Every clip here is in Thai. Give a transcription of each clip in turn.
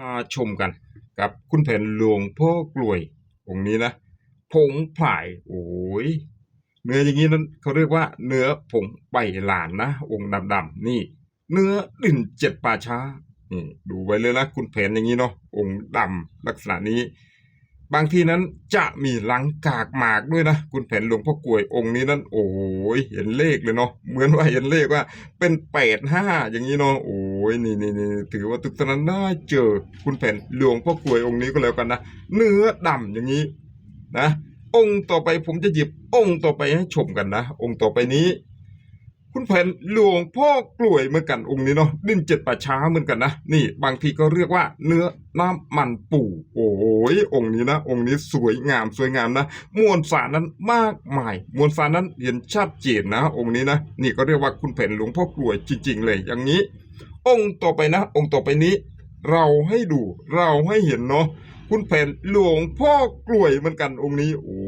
มาชมกันกับคุณแผนหลวงพ่อกลวยองค์นี้นะผงผายโอ้ยเนื้ออย่างนี้นั้นเขาเรียกว่า เนื้อผงใบหลานนะ องค์ดำๆนี่ เนื้อดินเจ็ดป่าช้านี่ดูไว้เลยนะคุณแผนอย่างนี้เนาะองค์ดำลักษณะนี้ บางทีนั้นจะมีหลังกากหมากด้วยนะ คุณแผนหลวงพ่อกลวยองค์นี้นั้น โอ้ยเห็นเลขเลยเนาะเหมือนว่าเห็นเลขว่า เป็นแปดห้าอย่างนี้เนาะโอ้ ยนี่นี่นี่ถือว่าทุกท่านน่าเจอคุณแผนหลวงพ่อกลวยองค์นี้ก็แล้วกันนะ เนื้อดำอย่างนี้นะ องค์ต่อไปผมจะหยิบองค์ต่อไปให้ชมกันนะ องค์ต่อไปนี้ คุณแผนหลวงพ่อกลวยเหมือนกันองค์นี้เนาะดินเจ็ดป่าช้าเหมือนกันนะนี่ บางทีก็เรียกว่า เนื้อน้ำมันปู่โอ้ยองค์นี้นะ องค์นี้สวยงามสวยงามนะมวลสารนั้นมากมาย มวลสารนั้นเห็นชัดเจนนะ องค์นี้นะ นี่ก็เรียกว่าคุณแผนหลวงพ่อกลวยจริง ๆ เลยอย่างนี้ องค์ต่อไปนะ องค์ต่อไปนี้ เราให้ดูเราให้เห็นเนาะคุณแผนหลวงพ่อกล้วยเหมือนกันองค์นี้ โอ้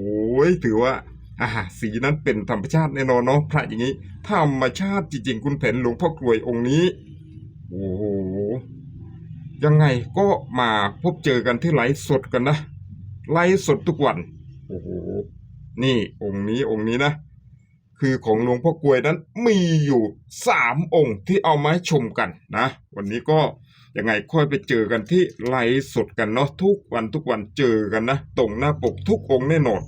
ยถือว่าอ่าสีนั้นเป็นธรรมชาติแน่นอนเนาะพระอย่างนี้ธรรมชาติจริงๆ คุณแผนหลวงพ่อกล้วยองค์นี้โอ้โหยังไงก็มาพบเจอกันที่ไลฟ์สดกันนะไลฟ์สดทุกวันโอ้โหนี่องค์นี้องค์นี้นะ คือของหลวงพ่อกลวยนั้นมีอยู่สามองค์ที่เอามาให้ชมกันนะ วันนี้ก็ยังไงค่อยไปเจอกันที่ไลฟ์สดกันเนาะทุกวันทุกวันเจอกันนะ ตรงหน้าปกทุกองค์แน่นอน